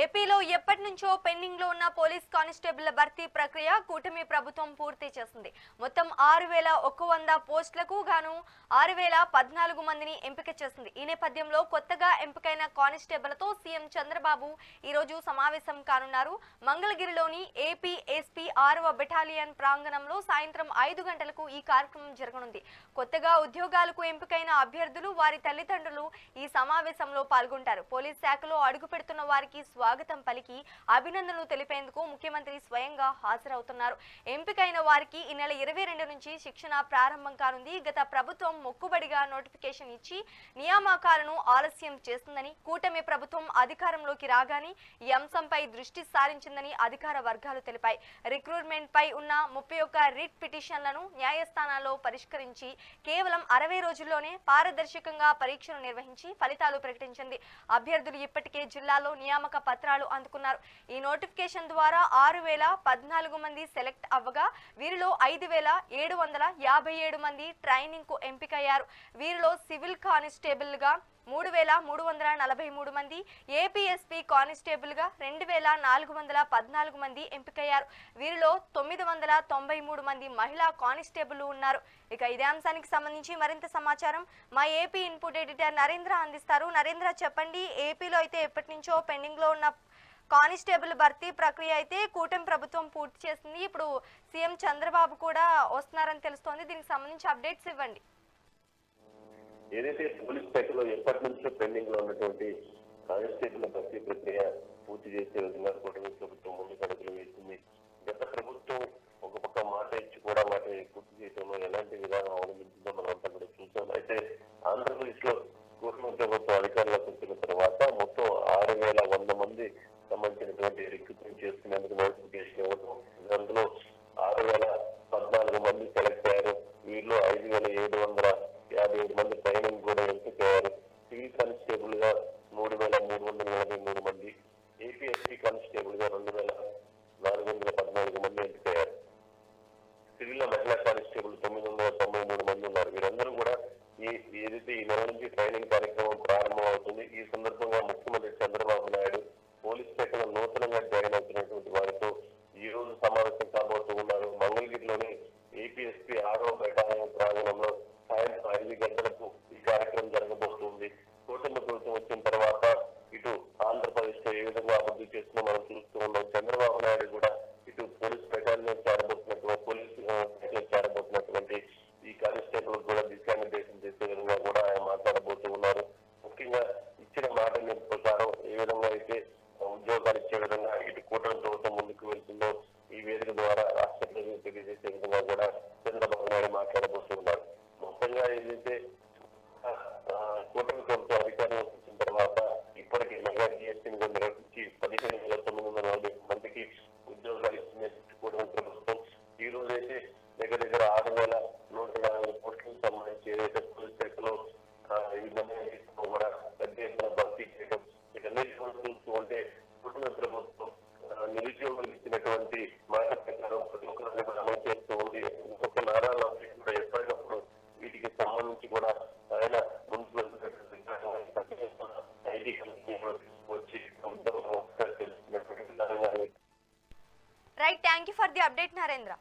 ఏపీలో ఎప్పటి నుంచో పెండింగ్లో ఉన్న పోలీస్ కానిస్టేబుల్ భర్తీ ప్రక్రియ కూటమి ప్రభుత్వం పూర్తి చేసింది. మొత్తం ఆరు వేల ఒక్క వంద పోస్టులకు గాను ఆరు వేల పద్నాలుగు మందిని ఎంపిక చేసింది. ఈ నేపథ్యంలో కొత్తగా ఎంపికైన కానిస్టేబుల్తో సీఎం చంద్రబాబు ఈరోజు సమావేశం కానున్నారు. మంగళగిరిలోని ఏపీ ఎస్పీ ఆరవ బెటాలియన్ ప్రాంగణంలో సాయంత్రం ఐదు గంటలకు ఈ కార్యక్రమం జరగనుంది. కొత్తగా ఉద్యోగాలకు ఎంపికైన అభ్యర్థులు వారి తల్లిదండ్రులు ఈ సమావేశంలో పాల్గొంటారు. పోలీస్ శాఖలో అడుగు పెడుతున్న వారికి స్వాగతం పలికి అభినందనలు తెలిపేందుకు ముఖ్యమంత్రి స్వయంగా హాజరవుతున్నారు. ఎంపికైన వారికి ఈ నెల ఇరవై రెండు నుంచి శిక్షణ ప్రారంభం కానుంది. గత ప్రభుత్వం మొక్కుబడిగా నోటిఫికేషన్ ఇచ్చి నియామకాలను ఆలస్యం చేస్తుందని కూటమి ప్రభుత్వం అధికారంలోకి రాగానే ఈ అంశంపై దృష్టి సారించిందని అధికార వర్గాలు తెలిపాయి. రిక్రూట్మెంట్ పై ఉన్న ముప్పై ఒక్క రిట్ పిటిషన్లను న్యాయస్థానాల్లో పరిష్కరించి కేవలం అరవై రోజుల్లోనే పారదర్శకంగా పరీక్షలు నిర్వహించి ఫలితాలు ప్రకటించింది. అభ్యర్థులు ఇప్పటికే జిల్లాలో నియామక పత్రాలు అందుకున్నారు. ఈ నోటిఫికేషన్ ద్వారా ఆరు వేల పద్నాలుగు మంది సెలెక్ట్ అవ్వగా వీరిలో ఐదు వేల ఏడు వందల యాభై ఏడు మంది ట్రైనింగ్కు ఎంపికయ్యారు. వీరిలో సివిల్ కానిస్టేబుల్గా మూడు వేల మూడు వందల నలభై మూడు మంది. ఏపీఎస్పీ కానిస్టేబుల్గా రెండు వేల నాలుగు వందల పద్నాలుగు మంది ఎంపికయ్యారు. వీరిలో తొమ్మిది వందల తొంభై మూడు మంది మహిళా కానిస్టేబుల్ ఉన్నారు. ఇక ఇదే అంశానికి సంబంధించి మరింత సమాచారం మా ఏపీ ఇన్పుట్ ఎడిటర్ నరేంద్ర అందిస్తారు. నరేంద్ర చెప్పండి ఏపీలో అయితే ఎప్పటి నుంచో పెండింగ్లో ఉన్న కానిస్టేబుల్ భర్తీ ప్రక్రియ అయితే కూటమి ప్రభుత్వం పూర్తి చేసింది. ఇప్పుడు సీఎం చంద్రబాబు కూడా వస్తున్నారని తెలుస్తోంది. దీనికి సంబంధించి అప్డేట్స్ ఇవ్వండి. ఏదైతే పోలీస్ శాఖలో ఎప్పటి నుంచో పెండింగ్లో ఉన్నటువంటి కానిస్టేబుల్ భర్తీ ప్రక్రియ పూర్తి చేసే విధంగా కూటమి ప్రభుత్వం ముందుకు అడుగులు వేసింది. గత ప్రభుత్వం ఒక పక్క మాట ఇచ్చి కూడా వాటిని పూర్తి చేయడంలో ఎలాంటి విధానం అవలంబించిందో మనం అంతా కూడా చూసాం. అయితే ఆంధ్రప్రదేశ్లో కూటమి ప్రభుత్వం అధికారులకు వచ్చిన తర్వాత మొత్తం ఆరు వేల వంద మంది సంబంధించినటువంటి రిక్రూట్మెంట్ చేసుకునేందుకు సివిల్లో మహిళా కానిస్టేబుల్ తొమ్మిది వందల తొంభై మూడు మంది ఉన్నారు. వీరందరూ కూడా ఈ ఏదైతే ఈ నెల నుంచి ట్రైనింగ్ కార్యక్రమం ప్రారంభం అవుతుంది ఈ సందర్భంగా ముఖ్యమంత్రి చంద్రబాబు నాయుడు పోలీస్ శాఖలో నూతనంగా జాయిన్ అవుతున్నటువంటి వారితో ఈ రోజు సమావేశం కాబోతూ ఉన్నారు. మంగళగిరిలోని ఏపీఎస్పీ ఆరో బెటాలియన్ ప్రాంగణంలో సాయంత్రం ఐదు గంటల కూడా పెద్ద ఎత్తున భర్తీ చేయడం వీటన్నిటి ఉంటే కుటుంబ ప్రభుత్వం నిరుద్యోగులు ఇచ్చినటువంటి మాట ప్రకారం ప్రతి ఒక్కరిని కూడా అమలు చేస్తూ ఉంది. ఇంకొక నారా లోకేష్ కూడా ఎప్పటికప్పుడు వీటికి సంబంధించి కూడా ఆయన ముందుకు వెళ్తున్నటువంటి ఐటీ కంపెనీ కూడా విధానంగా right thank you for the update Narendra